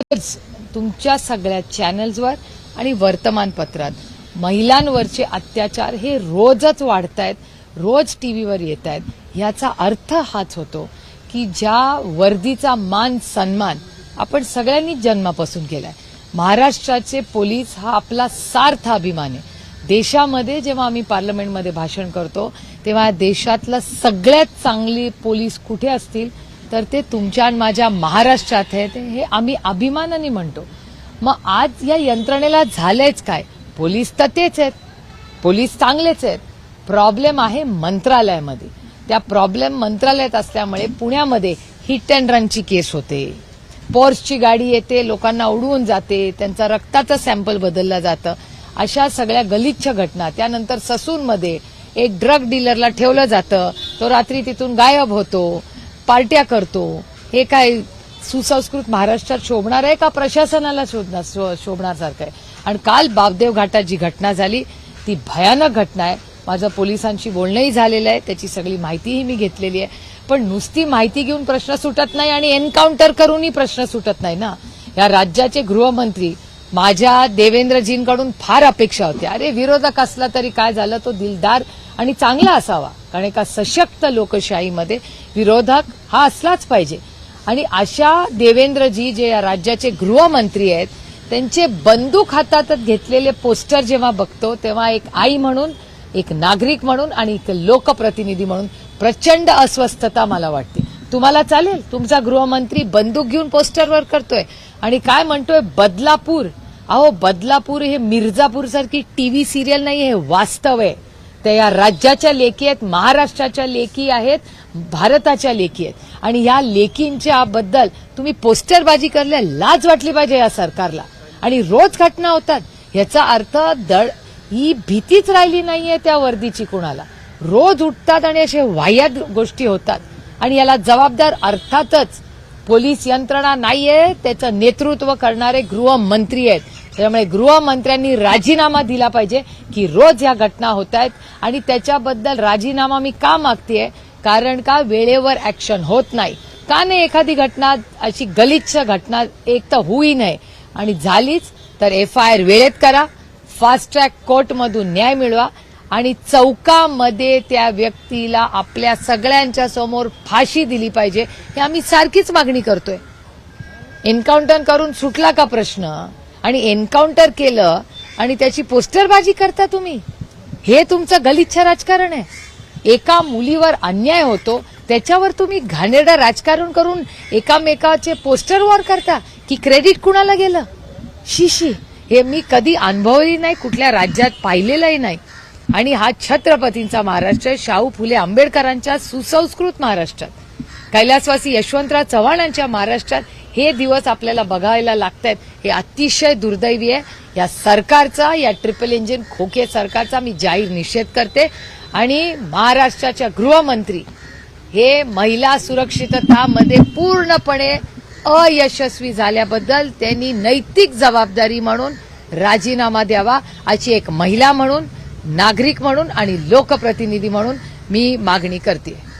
रोज तुमच्या सगळ्या चॅनल्सवर आणि वर्तमानपत्रात. महिलांवरचे अत्याचार हे रोजच वाढत आहेत रोज टीव्हीवर येत आहेत ह्याचा अर्थ हाच होतो की ज्या वर्दीचा मान सन्मान आपण सगळ्यांनीच जन्मापासून केलाय. महाराष्ट्राचे पोलीस हा आपला सार्थ अभिमान आहे. देशामध्ये जेव्हा आम्ही पार्लमेंटमध्ये भाषण करतो तेव्हा देशातलं सगळ्यात चांगली पोलीस कुठे असतील? तर ते तुमच्या आणि माझ्या महाराष्ट्रात आहेत. हे आम्ही अभिमानाने म्हणतो. मग आज या यंत्रणेला झालंयच काय? पोलीस तर तेच आहेत. पोलीस चांगलेच आहेत. प्रॉब्लेम आहे मंत्रालयामध्ये. त्या प्रॉब्लेम मंत्रालयात असल्यामुळे पुण्यामध्ये हिट अँड रनची केस होते. पोर्सची गाडी येते लोकांना उडवून जाते त्यांचा रक्ताचं सॅम्पल बदललं जातं. अशा सगळ्या गलिच्छ घटना. त्यानंतर ससूनमध्ये एक ड्रग डीलरला ठेवलं जातं. तो रात्री तिथून गायब होतो. पार्ट्या करतो. हे काय सुसंस्कृत महाराष्ट्रात शोभणार आहे का? प्रशासनाला शोधणार शो- शोभण्यासारखं आहे. आणि काल बापदेव घाटात जी घटना झाली ती भयानक घटना आहे. माझं पोलिसांशी बोलणंही झालेलं आहे. त्याची सगळी माहितीही मी घेतलेली आहे. पण नुसती माहिती घेऊन प्रश्न सुटत नाही आणि एन्काउंटर करूनही प्रश्न सुटत नाही ना? या राज्याचे गृहमंत्री माझ्या देवेंद्रजींकडून फार अपेक्षा होत्या अरे विरोधक असला तरी काय झालं? तो दिलदार आणि चांगला असावा. कारण एका सशक्त लोकशाहीमध्ये विरोधक हा असलाच पाहिजे. आणि अशा देवेंद्रजी जे या राज्याचे गृहमंत्री आहेत त्यांचे बंदूक हातातच घेतलेले पोस्टर जेव्हा बघतो तेव्हा एक आई म्हणून एक नागरिक म्हणून आणि एक लोकप्रतिनिधी म्हणून प्रचंड अस्वस्थता मला वाटते. तुम्हाला चालेल? तुमचा गृहमंत्री बंदूक घेऊन पोस्टरवर करतोय. आणि काय म्हणतोय? बदलापूर. अहो बदलापूर हे मिर्जापूर सारखी टीव्ही सिरियल नाही हे वास्तव आहे. त्या या राज्याच्या लेखी आहेत महाराष्ट्राच्या लेखी आहेत भारताच्या लेखी आहेत. आणि या लेखींच्या बद्दल तुम्ही पोस्टरबाजी करल्या लाज वाटली पाहिजे या सरकारला. आणि रोज घटना होतात. याचा अर्थ दळ ही भीतीच राहिली नाहीये त्या वर्दीची कुणाला. रोज उठतात आणि असे वाह्यात गोष्टी होतात. आणि याला जबाबदार अर्थातच पोलीस यंत्रणा नाहीये त्याचं नेतृत्व करणारे गृहमंत्री आहेत. त्यामुळे गृहमंत्र्यांनी राजीनामा दिला पाहिजे की रोज या घटना होत आहेत. आणि त्याच्याबद्दल राजीनामा मी का मागतेय? कारण का वेळेवर ऍक्शन होत नाही? का नाही एखादी घटना अशी गलिच्छ घटना एक तर होई नये आणि झालीच तर एफ आय आर वेळेत करा. फास्ट ट्रॅक कोर्टमधून न्याय मिळवा. आणि चौकामध्ये त्या व्यक्तीला आपल्या सगळ्यांच्या समोर फाशी दिली पाहिजे. हे आम्ही सारखीच मागणी करतोय. एन्काउंटर करून सुटला का प्रश्न? आणि एन्काउंटर केलं आणि त्याची पोस्टरबाजी करता तुम्ही. हे तुमचं गलिच्छ राजकारण आहे. एका मुलीवर अन्याय होतो त्याच्यावर तुम्ही घाणेरडं राजकारण करून एकामेकाचे पोस्टर वॉर करता की क्रेडिट कुणाला गेलं? शिशी हे मी कधी अनुभवही नाही कुठल्या राज्यात पाहिलेलंही नाही. आणि हा छत्रपतींचा महाराष्ट्र शाहू फुले आंबेडकरांच्या सुसंस्कृत महाराष्ट्रात. कैलासवासी यशवंतराव चव्हाणांच्या महाराष्ट्रात हे दिवस आपल्याला बघायला लागत आहेत हे अतिशय दुर्दैवी आहे. या सरकारचा या ट्रिपल इंजिन खोके सरकारचा मी जाहीर निषेध करते. आणि महाराष्ट्राच्या गृहमंत्री हे महिला सुरक्षिततामध्ये पूर्णपणे अयशस्वी झाल्याबद्दल त्यांनी नैतिक जबाबदारी म्हणून राजीनामा द्यावा अशी एक महिला म्हणून नागरिक म्हणून आणि लोकप्रतिनिधी म्हणून मी मागणी करते.